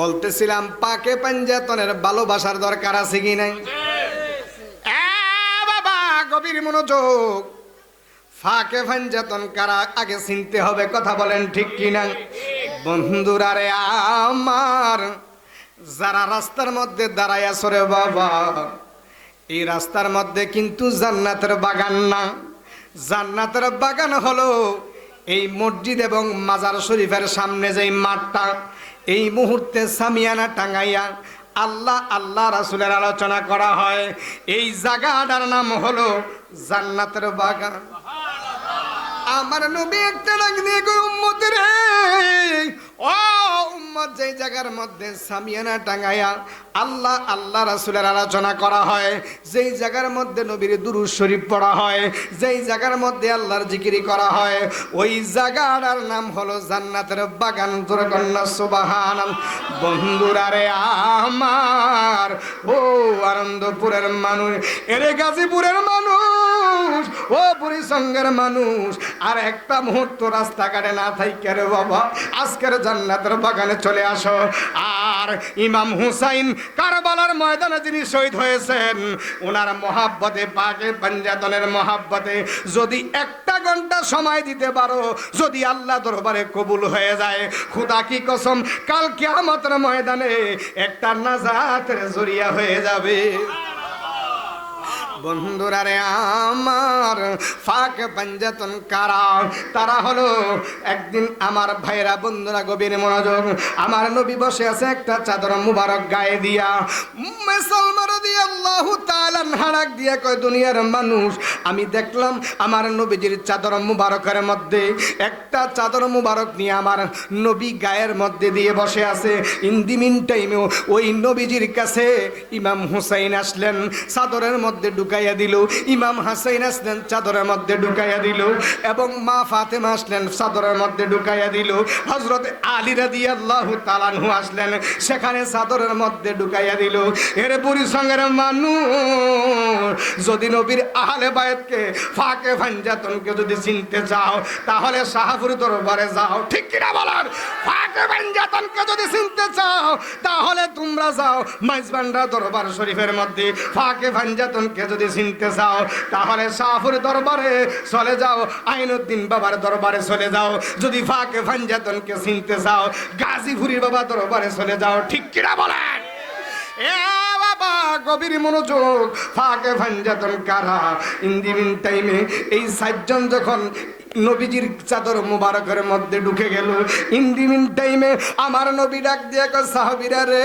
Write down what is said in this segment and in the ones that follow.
বলতেছিলাম, পাকে পাঞ্জাতনের ভালোবাসার দরকার আছে কি নাই? বাবা, গভীর মনোযোগ। ফাঁকে পাঞ্জাতন কারা আগে চিনতে হবে, কথা বলেন ঠিক কি না? বন্ধুরা রে আমার, যারা রাস্তার মধ্যে দাঁড়ায় আসরে বাবা, এই রাস্তার মধ্যে কিন্তু জান্নাতের বাগান না। জান্নাতের বাগান হলো এই মসজিদ এবং মাজার শরীফের সামনে যেই মাঠটা এই মুহূর্তে সামিয়ানা টাঙ্গাইয়া আল্লাহ আল্লাহ রাসুলের আলোচনা করা হয়। এই জায়গাটার নাম হলো জান্নাতের বাগান। আমার নবী একটা ডাক দিয়ে উম্মত রে ও উম্মত জায়গার মধ্যে সামিয়ানা টাঙ্গাইয়া আল্লাহ আল্লাহ রাসুলের আলোচনা করা হয়, যেই জায়গার মধ্যে নবীর দুরুদ শরীফ পড়া হয়, যেই জায়গার মধ্যে আল্লাহর জিকিরি করা হয়, ওই জায়গাটার নাম হলো জান্নাতের বাগান। দুর্গন্না সুবাহান বন্ধুরা রে আমার, ও আনন্দপুরের মানুষ, এরে গাজীপুরের মানুষ ও পরিসঙ্গের মানুষ, আর একটা মুহূর্ত রাস্তাঘাটে না থাইকে রে বাবা, আজকের জান্নাতের বাগানে চলে আসো। আর ইমাম হুসাইন কারবালার ময়দানে যিনি শহীদ হয়েছেন ওনার মহাব্বতে পাকে পাঞ্জাতনের মহাব্বতে, যদি একটা ঘণ্টা সময় দিতে পারো, যদি আল্লাহ দরবারে কবুল হয়ে যায়, খুদা কি কসম, কাল কিয়ামতের ময়দানে একটা নাজাতের জরিয়া হয়ে যাবে। বন্ধুরা রে আমার, ফাঁক পাঞ্জাতন কারা? তারা হলো একদিন আমার ভাইরা বন্ধুরা গভীর মনোযোগ। আমার নবী বসে আছে একটা চাদর মুবারক গায়ে দিয়া। মুসলমান দিয়ে আল্লাহ তাআলা হাড়াক দিয়ে কয়, দুনিয়ার মানুষ, আমি দেখলাম আমার নবীজির চাদর মুবারকের মধ্যে একটা চাদর মুবারক নিয়ে আমার নবী গায়ের মধ্যে দিয়ে বসে আছে। ইন্দিমিন টাইমেও ওই নবীজির কাছে ইমাম হুসাইন আসলেন। চাদরের মধ্যে ঢুকাইয়া দিল। ইমাম হাসাইন আসলেন, চাদরের মধ্যে ঢুকাইয়া দিল এবং মা ফাতেমা আসলেন, চাদরের মধ্যে ঢুকাইয়া দিল। হজরত আলী রাদি আল্লাহ তালানহু আসলেন, সেখানে চাদরের মধ্যে ঢুকাইয়া দিল। এর পরিসঙ্গের মানুষ, যদি নবীর আহলে বায়তকে ফাঁকে ভাঞ্জাতনকে যদি চিনতে চাও, তাহলে শাহপুর দরবারে যাও। ঠিক কিনা বলার? ফাঁকে ভাঞ্জাতনকে যদি চিনতে চাও, তাহলে তোমরা যাও। মাইজবান্ডা দরবার শরীফের মধ্যে ফাঁকে ভাঞ্জাতনকে যদি চিনতে চাও তাহলে শাহপুর দরবারে চলে যাও, আইনুদ্দিন বাবার দরবারে চলে যাও। যদি ফাঁকে ভাঞ্জাতনকে চিনতে চাও গাজীপুরির বাবা দরবারে চলে যাও। ঠিক কিনা বলেন? এ বাবা, গভীর মনোযোগ। ফাঁকে ভাঞ্জাতন কারা? ইন্দিমিন টাইমে এই সাতজন যখন নবীজির চাদর মুবারকের মধ্যে ঢুকে গেল ইন্দিমিন টাইমে আমার নবী ডাক দিয়ে সাহাবিরা রে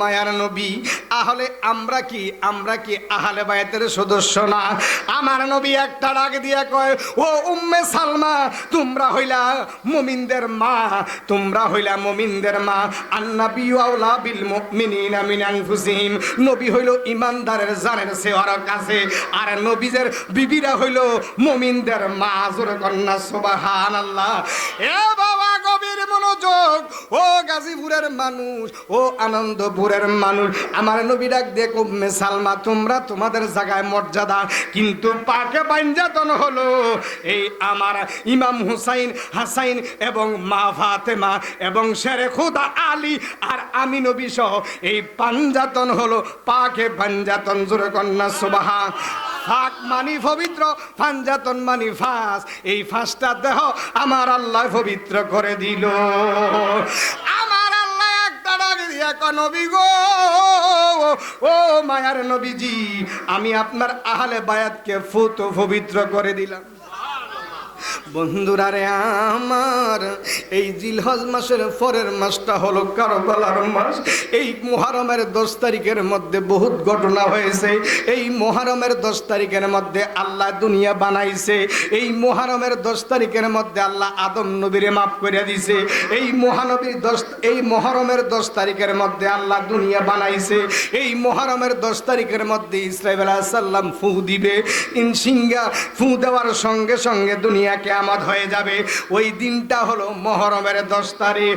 মায়ার নবী। আহলে আমরা কি? আমরা কি আহলে বায়াতের সদস্য না? আমার নবী একটা ডাক দিয়ে কয়, ও উম্মে সালমা, তোমরা হইলা মুমিনদের মা, তোমরা হইলা মুমিনদের মা। আন্নাবী আউলা বিল মুমিনিনা মিন আনফুসিহিম। নবী হইল ইমানদারের জানের সেওয়ার কাছে, আর নবীদের বিবিরা হইল মুমিনদের মা। জোর কন্যা, সুবহানাল্লাহ। এ বাবা মনোযোগ ও গাজীপুরের মানুষ, ও আনন্দপুরের মানুষ। আমার নবী ডাক দেখ সালমা, তোমরা তোমাদের জায়গায় মর্যাদা। কিন্তু পাকে পাঞ্জাতন হলো এই আমার ইমাম হুসাইন, হাসাইন এবং মা ফাতেমা এবং শেরে খুদা আলী আর আমি নবী সহ এই পাঞ্জাতন হলো পাকে পাঞ্জাতন, জোরে কন্যা সুবাহা ফাঁক মানি পবিত্র ফাঞ্জাতন মানি ফাঁস। এই ফাঁসটা দেহ আমার আল্লাহ পবিত্র করে দিল। আমার আল্লাহ একটা ডাক দিয়া নবী গো, ও মায়ার নবীজি, আমি আপনার আহলে বায়াতকে ফুত পবিত্র করে দিলাম। বন্ধুরা রে আমার, এই জিলহজ মাসের পরের মাসটা হলো কারবালার মাস। এই মুহারমের দশ তারিখের মধ্যে বহুত ঘটনা হয়েছে। এই মুহারমের দশ তারিখের মধ্যে আল্লাহ দুনিয়া বানাইছে। এই মুহারমের দশ তারিখের মধ্যে আল্লাহ আদম নবীরে মাফ করে দিছে। এই মহানবীর দশ, এই মহরমের দশ তারিখের মধ্যে আল্লাহ দুনিয়া বানাইছে। এই মহরমের দশ তারিখের মধ্যে ইসরাইল সাল্লাম ফু দিবে। ইনসিঙ্গা ফু দেওয়ার সঙ্গে সঙ্গে দুনিয়া কেয়ামত হয়ে যাবে। ওই দিনটা হলো মহরমের দশ তারিখ।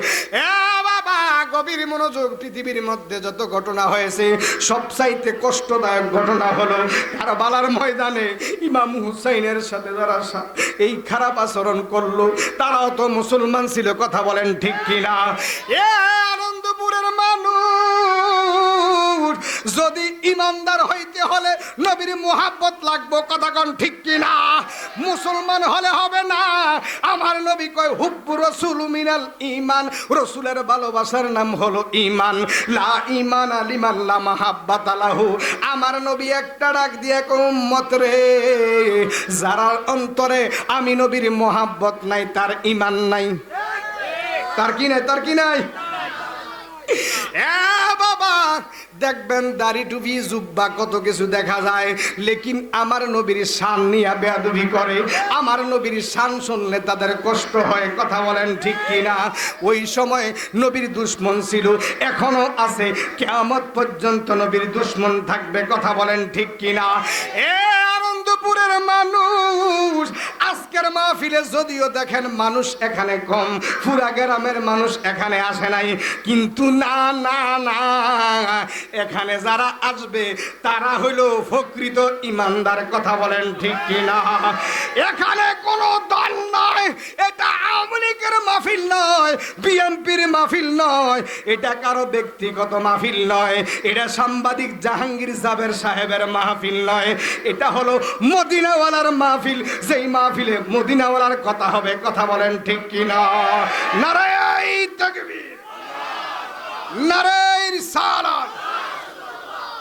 গভীর মনোযোগ পৃথিবীর মধ্যে যত ঘটনা হয়েছে, সবচাইতে কষ্টদায়ক ঘটনা হলো কারবালার ময়দানে ইমাম হুসাইনের সাথে যারা এই খারাপ আচরণ করল, তারাও তো মুসলমান ছিল, কথা বলেন ঠিক কিনা? এ যদি ইমানদার হইতে হলে নবীর মোহাব্বত লাগবো কথা ঠিক কিনা? মুসলমান হলে হবে না। আমার নবী কয়, হুব্বু রসুল মিনাল ইমান রসুলের ভালোবাসার নাম হলো ইমান লা ইমান মাহাব্বাত আলাহু আমার নবী একটা ডাক দিয়ে উম্মত রে, যারা অন্তরে আমি নবীর মোহাব্বত নাই, তার ইমান নাই। তার কি নাই? তার কি নাই? দেখবেন দাড়ি টুপি, জুব্বা কত কিছু দেখা যায়। লেকিন আমার নবীর শান নিয়ে বেয়াদবি করে। আমার নবীর শান শুনলে তাদের কষ্ট হয়, কথা বলেন ঠিক কিনা? ওই সময় নবীর দুশ্মন ছিল, এখনও আছে। কেয়ামত পর্যন্ত নবীর দুশ্মন থাকবে, কথা বলেন ঠিক কিনা? এ আনন্দপুরের মানুষ। আজকের মাহফিলে যদিও দেখেন মানুষ এখানে কম পুরা গ্রামের মানুষ এখানে আসে নাই। কিন্তু না না না, এখানে যারা আসবে, তারা হইল প্রকৃত ইমানদার, কথা বলেন ঠিক কিনা? এখানে কোনো দল নয় এটা লীগের মাহফিল নয়, বিএনপির মাহফিল নয়, এটা কারও ব্যক্তিগত মাহফিল নয়, এটা সাংবাদিক জাহাঙ্গীর জাবের সাহেবের মাহফিল নয়, এটা হলো মদিনাওয়ালার মাহফিল, যেই মাহফিলে মদিনাওয়ালার কথা হবে, কথা বলেন ঠিক কিনা? নারায় তকবীর। নারায় রিসালাত